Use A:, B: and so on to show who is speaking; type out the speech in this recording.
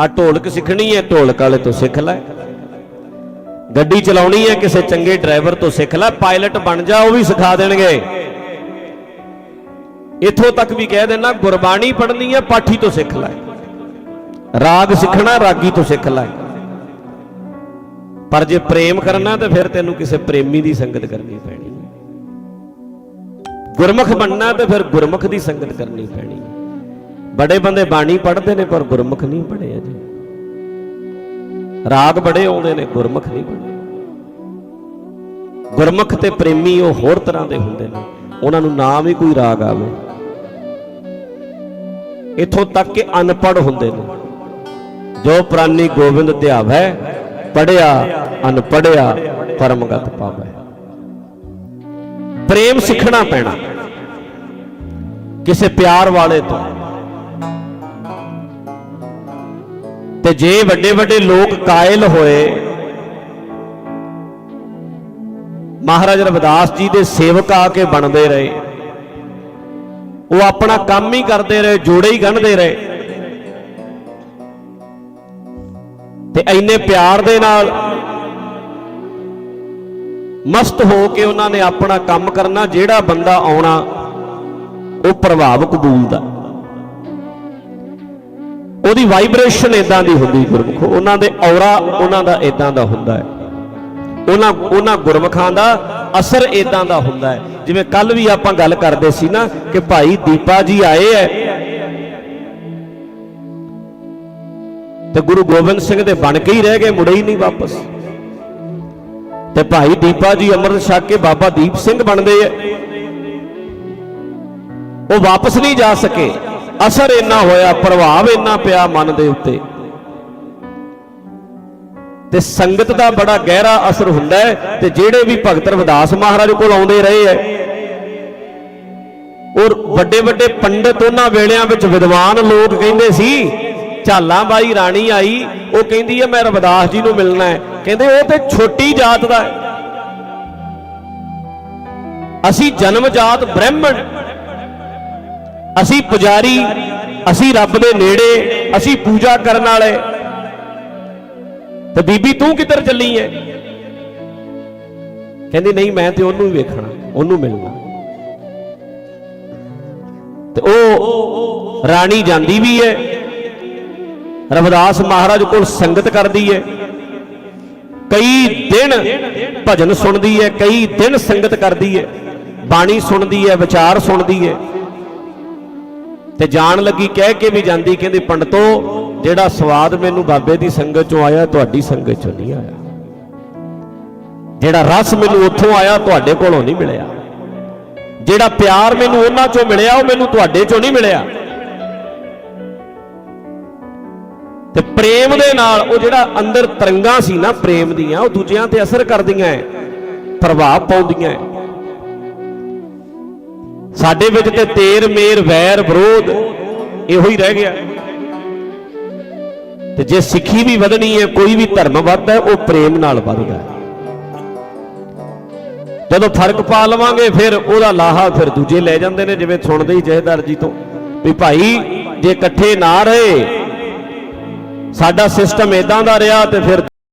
A: ਆ ਢੋਲਕ ਸਿੱਖਣੀ ਹੈ, ਢੋਲਕ ਵਾਲੇ ਤੋਂ ਸਿੱਖ ਲੈ। ਗੱਡੀ ਚਲਾਉਣੀ ਹੈ, ਕਿਸੇ ਚੰਗੇ ਡਰਾਈਵਰ ਤੋਂ ਸਿੱਖ ਲੈ, ਪਾਇਲਟ ਬਣ ਜਾ, ਉਹ ਵੀ ਸਿਖਾ ਦੇਣਗੇ। ਇਥੋਂ ਤੱਕ ਵੀ ਕਹਿ ਦੇਣਾ ਗੁਰਬਾਣੀ ਪੜ੍ਹਨੀ ਹੈ, ਪਾਠੀ ਤੋਂ ਸਿੱਖ ਲੈ। ਰਾਗ ਸਿੱਖਣਾ, ਰਾਗੀ ਤੋਂ ਸਿੱਖ ਲੈ। ਪਰ ਜੇ ਪ੍ਰੇਮ ਕਰਨਾ, ਤਾਂ ਫਿਰ ਤੈਨੂੰ ਕਿਸੇ ਪ੍ਰੇਮੀ ਦੀ ਸੰਗਤ ਕਰਨੀ ਪੈਣੀ। ਗੁਰਮੁਖ ਬਣਨਾ, ਤੇ ਫਿਰ ਗੁਰਮੁਖ ਦੀ ਸੰਗਤ ਕਰਨੀ ਪੈਣੀ। ਹੈ ਬੜੇ ਬੰਦੇ ਬਾਣੀ ਪੜ੍ਹਦੇ ਨੇ, ਪਰ ਗੁਰਮੁਖ ਨਹੀਂ ਪੜ੍ਹੇ ਅਜੇ। ਰਾਗ ਬੜੇ ਆਉਂਦੇ ਨੇ, ਗੁਰਮੁਖ ਨਹੀਂ ਪੜ੍ਹੇ। ਗੁਰਮੁਖ ਤੇ ਪ੍ਰੇਮੀ ਉਹ ਹੋਰ ਤਰ੍ਹਾਂ ਦੇ ਹੁੰਦੇ ਨੇ। ਉਹਨਾਂ ਨੂੰ ਨਾਮ ਹੀ ਕੋਈ ਰਾਗ ਆਵੇ। ਇਥੋਂ ਤੱਕ ਕਿ ਅਨਪੜ੍ਹ ਹੁੰਦੇ ਨੇ। ਜੋ ਪ੍ਰਾਨੀ ਗੋਬਿੰਦ ਧਿਆਵੈ ਪੜਿਆ ਅਨਪੜਿਆ ਪਰਮਗਤ ਪਾਵੈ। ਪ੍ਰੇਮ ਸਿੱਖਣਾ ਪੈਣਾ। ਕਿਸੇ ਪਿਆਰ ਵਾਲੇ ਤੋਂ। ਤੇ ਜੇ ਵੱਡੇ ਵੱਡੇ ਲੋਕ ਕਾਇਲ ਹੋਏ, ਮਹਾਰਾਜ ਰਵਿਦਾਸ ਜੀ ਦੇ ਸੇਵਕ ਆ ਕੇ ਬਣਦੇ ਰਹੇ। ਉਹ ਆਪਣਾ ਕੰਮ ਹੀ ਕਰਦੇ ਰਹੇ, ਜੋੜੇ ਹੀ ਗੰਢਦੇ ਰਹੇ। ਤੇ ਇੰਨੇ ਪਿਆਰ ਦੇ ਨਾਲ ਮਸਤ ਹੋ ਕੇ ਉਹਨਾਂ ਨੇ ਆਪਣਾ ਕੰਮ ਕਰਨਾ, ਜਿਹੜਾ ਬੰਦਾ ਆਉਣਾ, ਉਹ ਪ੍ਰਭਾਵ ਕਬੂਲਦਾ। ਉਹਦੀ ਵਾਈਬ੍ਰੇਸ਼ਨ ਇਦਾਂ ਦੀ ਹੁੰਦੀ ਗੁਰਮੁਖ। ਉਹਨਾਂ ਦੇ ਔਰਾ ਉਹਨਾਂ ਦਾ ਇਦਾਂ ਦਾ ਹੁੰਦਾ ਹੈ। ਉਹਨਾਂ ਉਹਨਾਂ ਗੁਰਮੁਖਾਂ ਦਾ ਅਸਰ ਇਦਾਂ ਦਾ ਹੁੰਦਾ ਹੈ। ਜਿਵੇਂ ਕੱਲ ਵੀ ਆਪਾਂ ਗੱਲ ਕਰਦੇ ਸੀ ਨਾ ਕਿ ਭਾਈ ਦੀਪਾ ਜੀ ਆਏ ਐ। ਤੇ ਗੁਰੂ ਗੋਬਿੰਦ ਸਿੰਘ ਦੇ ਬਣ ਕੇ ਹੀ ਰਹਿ ਗਏ, ਮੁੜੇ ਹੀ ਨਹੀਂ ਵਾਪਸ। ਤੇ ਭਾਈ ਦੀਪਾ ਜੀ ਅੰਮ੍ਰਿਤ ਛਕ ਕੇ ਬਾਬਾ ਦੀਪ ਸਿੰਘ ਬਣਦੇ ਐ। ਉਹ ਵਾਪਸ ਨਹੀਂ ਜਾ ਸਕੇ। ਅਸਰ ਇੰਨਾ ਹੋਇਆ, ਪ੍ਰਭਾਵ ਇੰਨਾ ਪਿਆ ਮਨ ਦੇ ਉੱਤੇ। ਤੇ ਸੰਗਤ ਦਾ ਬੜਾ ਗਹਿਰਾ ਅਸਰ ਹੁੰਦਾ ਹੈ ਤੇ ਜਿਹੜੇ ਵੀ ਭਗਤ ਰਵਿਦਾਸ ਮਹਾਰਾਜ ਕੋਲ ਆਉਂਦੇ ਰਹੇ ਐ ਔਰ ਵੱਡੇ ਵੱਡੇ ਪੰਡਤ ਉਹਨਾਂ ਵੇਲਿਆਂ ਵਿੱਚ ਵਿਦਵਾਨ ਲੋਕ ਕਹਿੰਦੇ ਸੀ, ਝਾਲਾਂ ਬਾਈ, ਰਾਣੀ ਆਈ। ਉਹ ਕਹਿੰਦੀ ਹੈ, ਮੈਂ ਰਵਿਦਾਸ ਜੀ ਨੂੰ ਮਿਲਣਾ ਹੈ। ਕਹਿੰਦੇ, ਉਹ ਤੇ ਛੋਟੀ ਜਾਤ ਦਾ ਹੈ। ਅਸੀਂ ਜਨਮ ਜਾਤ ਬ੍ਰਾਹਮਣ ਅਸੀਂ ਪੁਜਾਰੀ, ਅਸੀਂ ਰੱਬ ਦੇ ਨੇੜੇ, ਅਸੀਂ ਪੂਜਾ ਕਰਨ ਵਾਲੇ। ਤੇ ਬੀਬੀ ਤੂੰ ਕਿੱਧਰ ਚੱਲੀ ਐ? ਕਹਿੰਦੀ, ਨਹੀਂ, ਮੈਂ ਤੇ ਉਹਨੂੰ ਹੀ ਵੇਖਣਾ, ਉਹਨੂੰ ਮਿਲਣਾ। ਤੇ ਉਹ ਰਾਣੀ ਜਾਂਦੀ ਵੀ ਐ। ਰਵਿਦਾਸ ਮਹਾਰਾਜ ਕੋਲ ਸੰਗਤ ਕਰਦੀ ਐ। ਕਈ ਦਿਨ ਭਜਨ ਸੁਣਦੀ ਐ, ਕਈ ਦਿਨ ਸੰਗਤ ਕਰਦੀ ਐ। ਬਾਣੀ ਸੁਣਦੀ ਐ, ਵਿਚਾਰ ਸੁਣਦੀ ਐ। ਤੇ ਜਾਣ ਲੱਗੀ ਕਹਿ ਕੇ ਵੀ ਜਾਂਦੀ, ਕਹਿੰਦੀ, ਪੰਡਤੋ, ਜਿਹੜਾ ਸਵਾਦ ਮੈਨੂੰ ਬਾਬੇ ਦੀ ਸੰਗਤ ਚੋਂ ਆਇਆ, ਤੁਹਾਡੀ ਸੰਗਤ ਚੋਂ ਨਹੀਂ ਆਇਆ। ਜਿਹੜਾ ਰਸ ਮੈਨੂੰ ਉੱਥੋਂ ਆਇਆ, ਤੁਹਾਡੇ ਕੋਲੋਂ ਨਹੀਂ ਮਿਲਿਆ। ਜਿਹੜਾ ਪਿਆਰ ਮੈਨੂੰ ਉਹਨਾਂ ਚੋਂ ਮਿਲਿਆ, ਉਹ ਮੈਨੂੰ ਤੁਹਾਡੇ ਚੋਂ ਨਹੀਂ ਮਿਲਿਆ। ਤੇ ਪ੍ਰੇਮ ਦੇ ਨਾਲ ਉਹ ਜਿਹੜਾ ਅੰਦਰ ਤਰੰਗਾਂ ਸੀ ਨਾ, ਪ੍ਰੇਮ ਦੀਆਂ, ਉਹ ਦੂਜਿਆਂ ਤੇ ਅਸਰ ਕਰਦੀਆਂ ਐ, ਪ੍ਰਭਾਵ ਪਾਉਂਦੀਆਂ ਐ। ਸਾਡੇ ਵਿੱਚ ਤੇ ਤੇਰ, ਮੇਰ, ਵੈਰ, ਵਿਰੋਧ ਇਹੋ ਹੀ ਰਹਿ ਗਿਆ। ਤੇ ਜੇ ਸਿੱਖੀ ਵੀ ਵਧਣੀ ਹੈ, ਕੋਈ ਵੀ ਧਰਮ ਵੱਧਦਾ ਉਹ ਪ੍ਰੇਮ ਨਾਲ ਵੱਧਦਾ ਜਦੋਂ ਫ਼ਰਕ ਪਾ ਲਵਾਂਗੇ, ਫਿਰ ਉਹਦਾ ਲਾਹਾ ਫਿਰ ਦੂਜੇ ਲੈ ਜਾਂਦੇ ਨੇ, ਜਿਵੇਂ ਸੁਣਦੇ ਹੀ ਜਹੇਦਾਰ ਜੀ ਤੋਂ, ਵੀ ਭਾਈ, ਜੇ ਇਕੱਠੇ ਨਾ ਰਹੇ, ਸਾਡਾ ਸਿਸਟਮ ਇਦਾਂ ਦਾ ਰਿਹਾ ਤੇ ਫਿਰ